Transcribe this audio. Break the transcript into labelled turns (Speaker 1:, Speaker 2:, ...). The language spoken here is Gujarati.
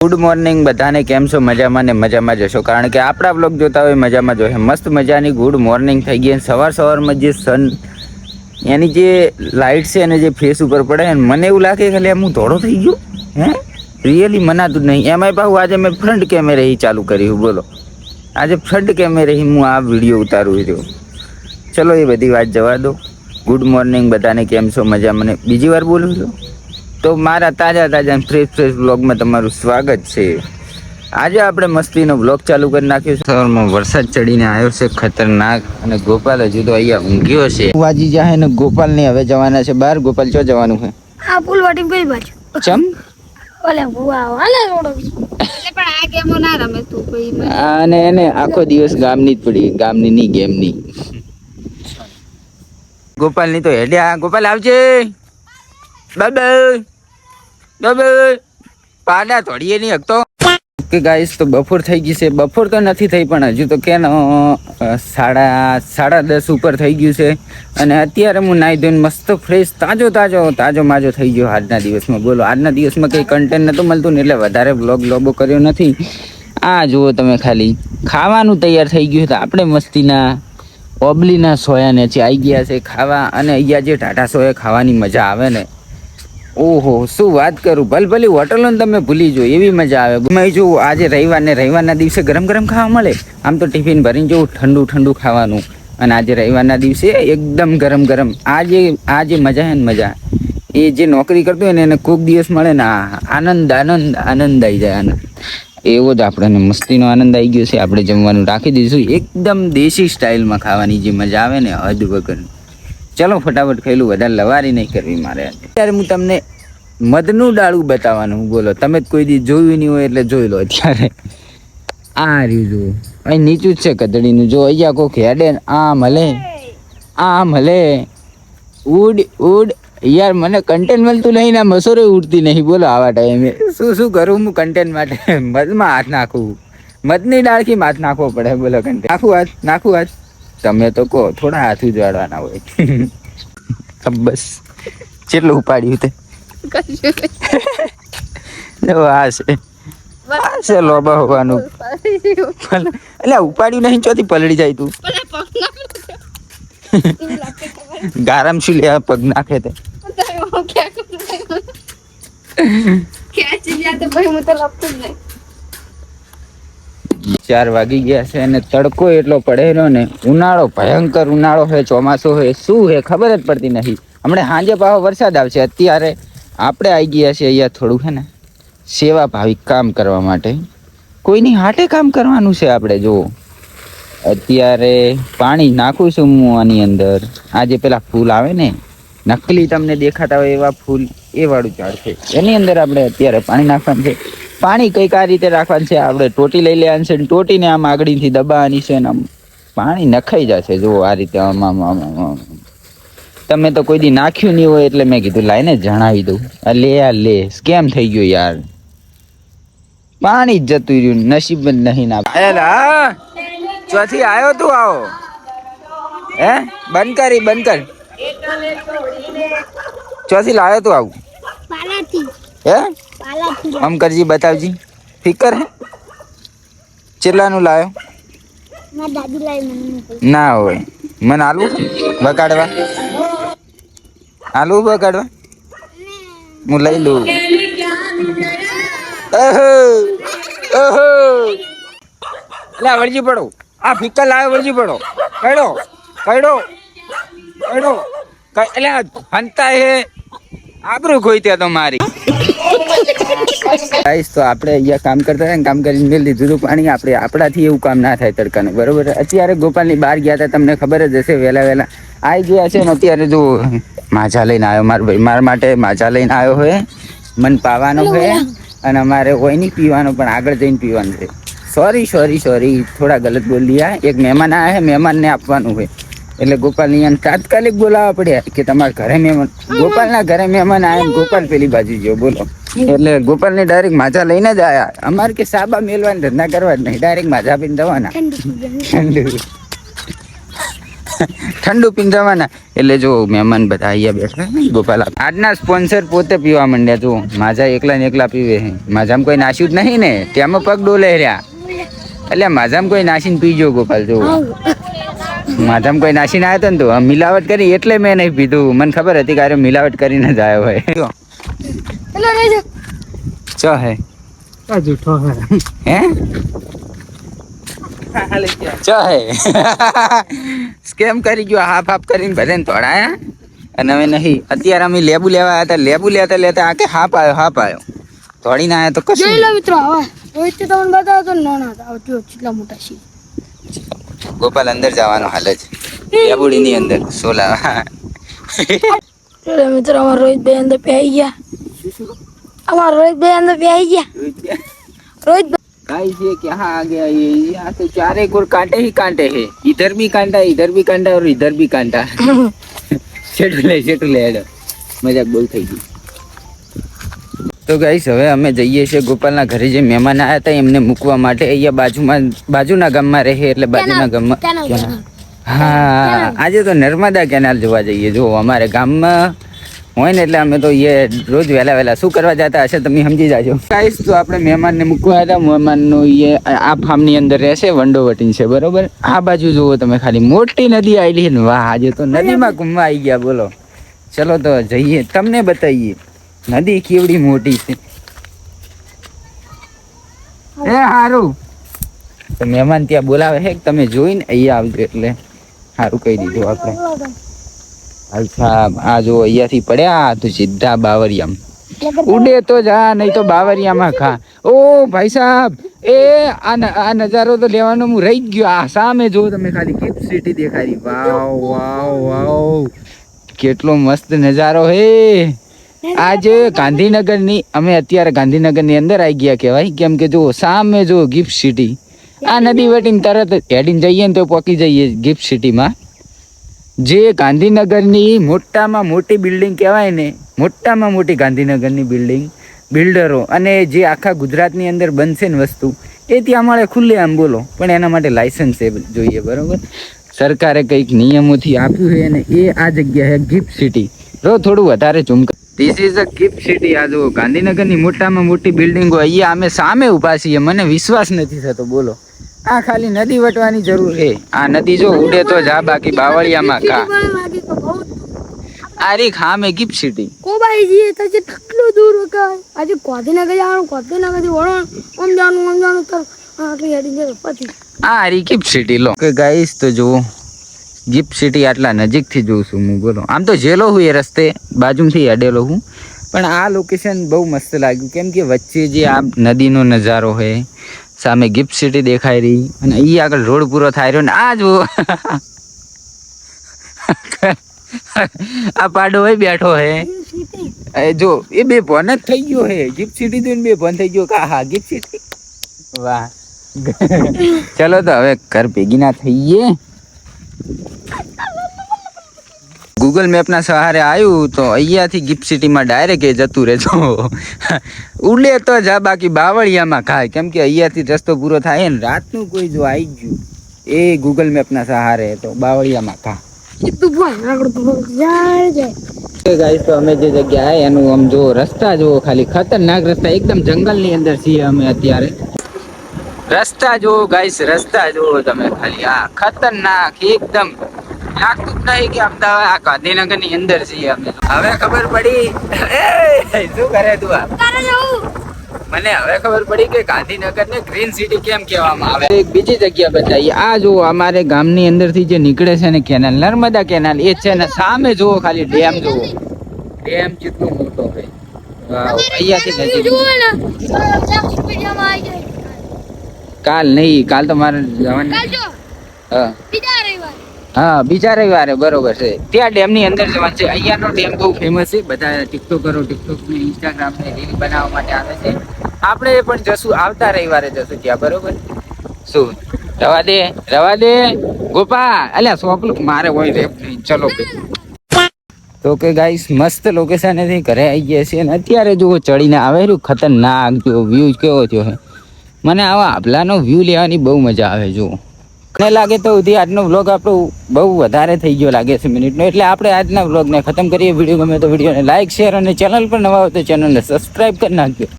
Speaker 1: ગુડ મોર્નિંગ બધાને કેમ છો? મજામાં ને મજામાં જશો કારણ કે આપણા બ્લોગ જોતા હોય મજામાં જોશે મસ્ત મજાની ગુડ મોર્નિંગ થઈ ગઈ સવાર સવારમાં જે સન એની જે લાઇટ છે અને જે ફેસ ઉપર પડે અને મને એવું લાગે ખાલી લે હું ધોળો થઈ ગયો? હે? રિયલી મનાતું નહીં. એમાંય પાછું આજે મેં ફ્રન્ટ કેમેરે ચાલુ કર્યું બોલો. આજે ફ્રન્ટ કેમેરે હું આ વીડિયો ઉતારું રહ્યો ચલો એ બધી વાત જવા દો. ગુડ મોર્નિંગ બધાને કેમ છો? મજા મને બીજી વાર બોલું છું. તો મારા તાજા તાજા ફ્રેશ ફ્રેશ બ્લોગમાં તમારું સ્વાગત છે. આજે આપણે મસ્તીનો બ્લોગ ચાલુ કરી નાખ્યો છે. સવારમાં વરસાદ ચડીને આવ્યો છે ખતરનાક અને ગોપાલ હજુ તો અહીંયા ઊંઘ્યો છે. વાજી જાય ને ગોપાલ ને હવે જવાના છે બહાર. ગોપાલ ચો જવાનું છે?
Speaker 2: આ પુલ વાટી કઈ બાજુ?
Speaker 1: ચમ?
Speaker 2: ઓલે ભુવા ઓલે રોડો. એટલે પણ આ ગેમો ના રમે તું કોઈ.
Speaker 1: અને એને આખો દિવસ ગામની જ પડી ગામની ની ગેમની. ગોપાલની તો હેડ્યા ગોપાલ આવજે. બાબા બબલ પાડા તોડીએ નહીં હકતો. કે ગાઈસ તો બપોર થઈ ગઈ છે. બપોર તો નથી થઈ, પણ હજુ તો કેનો સાડા સાડા દસ ઉપર થઈ ગયું છે. અને અત્યારે હું નાહી ધોઈને મસ્ત ફ્રેશ તાજો તાજો તાજો માજો થઈ ગયો આજના દિવસમાં. બોલો, આજના દિવસમાં કંઈ કન્ટેન્ટ નહોતું મળતું ને એટલે વધારે બ્લોગ લોબો કર્યો નથી. આ જુઓ તમે ખાલી. ખાવાનું તૈયાર થઈ ગયું તો આપણે મસ્તીના ઓબલીના સોયા ને આવી ગયા છે ખાવા. અને અહીંયા જે ટાટા સોયા ખાવાની મજા આવે ને. ઓહો, શું વાત કરું? ભલ ભલી હોટલો તમે ભૂલી જો એવી મજા આવે. મેં જો આજે રવિવાર ને રવિવારના દિવસે ગરમ ગરમ ખાવા મળે. આમ તો ટિફિન ભરીને જવું ઠંડુ ઠંડુ ખાવાનું. અને આજે રવિવારના દિવસે એકદમ ગરમ ગરમ. આ જે આ જે મજા છે ને મજા. એ જે નોકરી કરતો હોય ને, એને કોઈક દિવસ મળે ને આનંદ આનંદ આનંદ આવી જાય આનંદ એવો જ આપણને મસ્તીનો આનંદ આવી ગયો છે. આપણે જમવાનું રાખી દઈશું. એકદમ દેશી સ્ટાઇલમાં ખાવાની જે મજા આવે ને, હદ વગર ચલો ફટાફટ ખેલું, વધારે લવારી નહીં કરવી મારે. અત્યારે હું તમને મધનું ડાળું બતાવવાનું બોલો. તમે કોઈ દી જોયું નહીં હોય એટલે જોઈ લો અત્યારે. આ રહ્યું જુઓ. અહીં નીચું જ છે કદડીનું. જો અહીંયા કોક હેડે ને આમ હલે આમ હલે. ઉડ ઉડ. યાર મને કન્ટેન્ટ મળતું નહીં ને મસોરે ઉડતી નહીં. બોલો આવા ટાઈમે શું શું કરું હું કન્ટેન્ટ માટે? મધમાં હાથ નાખું. મધની ડાળખી હાથ નાખવો પડે. બોલો કન્ટેન્ટ નાખું હાથ નાખું હાથ. તમે તો કહો, થોડા હાથ ઉજવાડવાના હોય. બસ. કેટલું ઉપાડ્યું તે? આ છે. આ હોવાનું. એટલે ઉપાડ્યું નહીં, ચોથી પલળી જાય તું. ગારમ શું લે પગ નાખે તે?
Speaker 2: ક્યાં ચીજ તો ભાઈ, હું તો લપતું નહીં.
Speaker 1: ચાર વાગી ગયા છે અને તડકો એટલો પડેલો ને ઉનાળો ભયંકર ઉનાળો હોય, ચોમાસું હોય, શું હે ખબર જ પડતી નથી હમણાં સાંજે પાછો વરસાદ આવશે, અત્યારે આપણે આવી ગયા છીએ અહીંયા થોડું છે ને? સેવા ભાવિક કામ કરવા માટે. કોઈની હાટે કામ કરવાનું છે આપણે જો અત્યારે પાણી નાખું છું હું આની અંદર. આ જે પેલા ફૂલ આવે ને, નકલી તમને દેખાતા હોય એવા ફૂલ, એ વાળું ઝાડ છે. એની અંદર આપણે અત્યારે પાણી નાખવાનું છે. પાણી કંઈક આ રીતે રાખવાનું છે. આપણે ટોટી લઈ લેવાની છે ટોટીને આમ આગળથી દબાવવાની છે આમ પાણી નખાઈ જશે. જો આ રીતે આમ આમ આમ. તમે તો કોઈ દી નાખ્યું નહીં હોય એટલે મેં કીધું લાઈને જણાવી દઉં. આ લે આ લે. સ્કેમ થઈ ગયો યાર? પાણી જ જતું રહ્યું. નસીબ જ નહીં ના ચોથી આવ્યો તું આવો. હે? બંધ કરી બંધ કર. ચોથી લાવ્યો તું આવું. હે?
Speaker 2: પાલાથી
Speaker 1: કરજી બતાવજી. ફિકર હે? ચેટલાનું લાવ્યો ના હોય. મને આલુ બગાડવા? આલુ બગાડવા? હું લઈ લઉં. એટલે વળજી પડો. આ ફિક્કર લાવે વળજી પડો. કડો કડો કડો એટલે હંતા હે. આબરું ખોઈ ત્યાં તો મારી. ગાઈસ તો આપણે અહીંયા કામ કરતા હતા ને કામ કરીને મેં લીધું હતું પાણી. આપણે આપણાથી એવું કામ ના થાય તડકાનું. બરોબર? અત્યારે ગોપાલની બહાર ગયા હતા તમને ખબર જ હશે વહેલા વહેલા. આવી ગયા છે ને અત્યારે જો માજા લઈને આવ્યો મારો ભાઈ. મારા માટે માજા લઈને આવ્યો હોય મન પાવાનો હોય અને અમારે હોય નહીં પીવાનો પણ આગળ જઈને પીવાનું છે. સોરી સોરી સોરી થોડા ગલત બોલ દિયા એક મહેમાન આવ્યા છે મહેમાનને આપવાનું હોય એટલે ગોપાલ અહીંયા તાત્કાલિક બોલાવવા પડ્યા કે તમારા ઘરે મહેમાન ગોપાલના ઘરે મહેમાન આવ્યા ને ગોપાલ પેલી બાજુ ગયો બોલો. એટલે ગોપાલને ડાયરેક્ટ માજા લઈને જ આયા. અમારે કે સાબા મેલવાની ધંધા કરવા જ નહીં. ડાયરેક્ટ માજા પીને જવાના.
Speaker 2: ઠંડી
Speaker 1: ઠંડુ. પીને જવાના. એટલે જો મહેમાન બધા અહીંયા બેઠા ગોપાલ આજના સ્પોન્સર પોતે પીવા માંડ્યા. જો માજા એકલા ને એકલા પીવે માજામાં કોઈ નાશ્યું જ નહીં ને. ત્યાંમાં પગ ડોલે રહ્યા. એટલે માજામાં કોઈ નાસીને પીજો ગોપાલ જો. માધામાં કોઈ નાસીને આવ્યો હતો ને તો? મિલાવટ કરી એટલે મેં નહીં પીધું મને ખબર હતી કે અરે મિલાવટ કરીને જ આવ્યો હોય. ચો હે
Speaker 3: આ જૂઠો હે.
Speaker 1: હે? ચો હે. સ્કેમ કરી ગયો? હાફ હાફ કરીને ભલે તોડાયા? અને હવે નહીં. અત્યારે અમે લેબુ લેવા આવ્યા હતા. લેબુ લેતા લેતા આ કે હાફ આવ્યો હાફ આવ્યો. તોડીને આવ્યા તો
Speaker 2: જોઈ
Speaker 1: કશું
Speaker 2: લો મિત્રો હવે. રોહિત તો તમને બતાવો તો નાના હતા. કેટલા મોટા છે
Speaker 1: ગોપાલ અંદર જવાનો હાલ જ લેબુડીની અંદર સોલા
Speaker 2: એટલે મિત્રો અમારા રોહિત ભાઈ અંદર પહેરી ગયા અમારા રોહિત ભાઈ અંદર પહેરી ગયા રોહિત
Speaker 1: गाइस ये क्या आ गया ये यहाँ तो चारे कोर कांटे ही कांटे हैं इधर भी कांटा इधर भी कांटा और इधर भी कांटा છેટું લે છેટું લે હેડો મજાક બોલ થઈ ગઈ તો ગાઈસ હવે અમે જઈએ છીએ ગોપાલના ઘરે. જે મહેમાન આવ્યા હતા એમને મૂકવા માટે. અહીંયા બાજુમાં બાજુના ગામમાં રહે એટલે બાજુના ગામમાં. હા આજે તો નર્મદા કેનાલ જોવા જઈએ. જો અમારે ગામમાં હોય ને એટલે અમે તો એ રોજ વહેલા વહેલા. શું કરવા જતા હશે તમે સમજી જાજો. ગાઈશ તો આપણે મહેમાનને મૂકવા હતા. મહેમાનનું એ આ ફાર્મની અંદર રહેશે વંડોવટીન છે બરોબર? આ બાજુ જુઓ તમે ખાલી. મોટી નદી આવેલી ને. વાહ આજે તો નદીમાં ઘૂમવા આવી ગયા બોલો. ચલો તો જઈએ. તમને બતાવીએ નદી કેવડી મોટી છે. એ હારું. તો મહેમાન ત્યાં બોલાવે હે તમે જોઈને અહીંયા આવજો એટલે સારું કહી દીધું આપણે. હાલ સાહેબ આ જો અહીંયાથી પડ્યા તો સીધા બાવરિયામ. ઉડે તો જા, નહીં તો બાવરિયામાં ખા. ઓ ભાઈ સાહેબ એ આ આ નજારો તો લેવાનો હું રહી ગયો. આ સામે જો તમે ખાલી ગિફ્ટ સિટી દેખાડી. વાવ વાવ વાવ. કેટલો મસ્ત નજારો હે. આજે ગાંધીનગરની, અમે અત્યારે ગાંધીનગરની અંદર આવી ગયા કહેવાય. કેમ કે જો સામે જો ગિફ્ટ સિટી. આ નદી વટીને તરત હેડીને જઈએ ને તો પોકી જઈએ ગિફ્ટ સિટીમાં. જે ગાંધીનગરની મોટામાં મોટી બિલ્ડિંગ કહેવાય ને, મોટામાં મોટી ગાંધીનગરની બિલ્ડિંગ, બિલ્ડરો અને જે આખા ગુજરાતની અંદર બનશે ને વસ્તુ, એ ત્યાં મળે ખુલ્લે આમ બોલો. પણ એના માટે લાયસન્સ એ જોઈએ, બરોબર? સરકારે કંઈક નિયમોથી આપ્યું છે અને એ આ જગ્યા ગિફ્ટ સિટી. રો થોડું વધારે zoom this is a GIFT city આ જો ગાંધીનગરની મોટામાં મોટી બિલ્ડિંગો અહીંયા અમે સામે ઊભા છીએ. મને વિશ્વાસ નથી થતો બોલો. આ ખાલી નદી વટવાની જરૂર છે. આ નદી જો ઉડે તો જા બાકી બાવળિયામાં
Speaker 2: કા તો બહુ
Speaker 1: ખામે ગિફ્ટ સિટી
Speaker 2: કોબાઈ જઈએ તો જે કેટલું દૂર રોકાય આજે ગાંધીનગર જવાનું ગાંધીનગરથી વળવાનું આમ જવાનું આમ જવાનું તો આટલી હેડી જાય પછી.
Speaker 1: આ રી ગિફ્ટ સિટી લો. કે ગાઈસ તો જુઓ. ગિફ્ટ સિટી આટલા નજીકથી જોઉં છું હું, બોલો. આમ તો જેલો હું એ રસ્તે બાજુથી અડેલો હું. પણ આ લોકેશન બહુ મસ્ત લાગ્યું. કેમ કે વચ્ચે જે આ નદીનો નજારો છે સામે ગિફ્ટ સિટી દેખાઈ રહી, અને અહીં આગળ રોડ પૂરો થાય રહ્યો ને આ જુઓ આ પાડો હોય બેઠો હે. એ જો, એ બે ભન જ થઈ ગયો હે. ગિફ્ટ સિટી જોઈને બે ભન થઈ ગયો કે હા ગિફ્ટ સિટી. વાહ. ચલો તો હવે ઘર ભેગી ના થઈએ. ગૂગલ મેપના સહારે આવ્યું તો અહીંયાથી ગિફ્ટ સિટીમાં ડાયરેક્ટ જતું રહેજો. ઉડે તો જા બાકી બાવળિયામાં ખાય. કેમ કે અહીંયાથી રસ્તો પૂરો થાય ને રાતનું કોઈ જો આવી ગયું, એ ગૂગલ મેપના સહારે તો બાવળિયામાં ખા.
Speaker 2: તો
Speaker 1: અમે જે જગ્યા એનું આમ જો રસ્તા જુઓ, ખાલી ખતરનાક રસ્તા. એકદમ જંગલની અંદર છીએ અમે અત્યારે. રસ્તા જુઓ ગાઈસ રસ્તા જુઓ તમે ખાલી. આ ખતરનાક એકદમ લાગતું જ નહીં કે અમદાવાદ આ ગાંધીનગરની અંદર છીએ અમે હવે ખબર પડી. શું કરે તું આ? મને હવે ખબર પડી કે ગાંધીનગરને ગ્રીન સિટી કેમ કહેવામાં આવે? એક બીજી જગ્યા બતાવી. આ જુઓ અમારે ગામની અંદરથી જે નીકળે છે ને કેનાલ નર્મદા કેનાલ એ છે ને સામે જુઓ ખાલી ડેમ જુઓ. ડેમ કેટલો મોટો છે અહીંયાથી નજીક
Speaker 2: જુઓ ને ચાલીસ રૂપિયામાં આવી જાય
Speaker 1: કાલ નહીં કાલ તો મારે જવાનું.
Speaker 2: કાલ જો?
Speaker 1: હા.
Speaker 2: બીજા રવિવાર.
Speaker 1: હા બીજા રવિવારે બરોબર છે. ત્યાં ડેમની અંદર જવાનું છે. અહીંયાનો ડેમ બહુ ફેમસ છે. બધા ટિકટોકરો ટિકટોક ને ઇન્સ્ટાગ્રામ ને રીલ બનાવવા માટે આવે છે. આપણે પણ જશું આવતા રવિવારે જશું ત્યાં બરોબર? શું? રવા દે રવા દે. ગોપા અલ્યા સોપલું મારે હોય રેપ નહીં ચલો તો કે ગાઈસ મસ્ત લોકેશનેથી ઘરે આવી ગયા છે અને અત્યારે જુઓ ચડીને આવે ખતરનાક જો વ્યૂ કેવો થયો છે. મને આવા આભલાનો વ્યૂ લેવાની બહુ મજા આવે જો. મને લાગે તો સુધી આજનો વ્લોગ આપણો બહુ વધારે થઈ ગયો લાગે છે મિનિટનો. એટલે આપણે આજના વ્લોગને ખતમ કરીએ. વીડિયો ગમે તો વિડીયોને લાઇક શેર અને ચેનલ પર નવા હોય તો ચેનલને સબસ્ક્રાઈબ કરી નાખજો.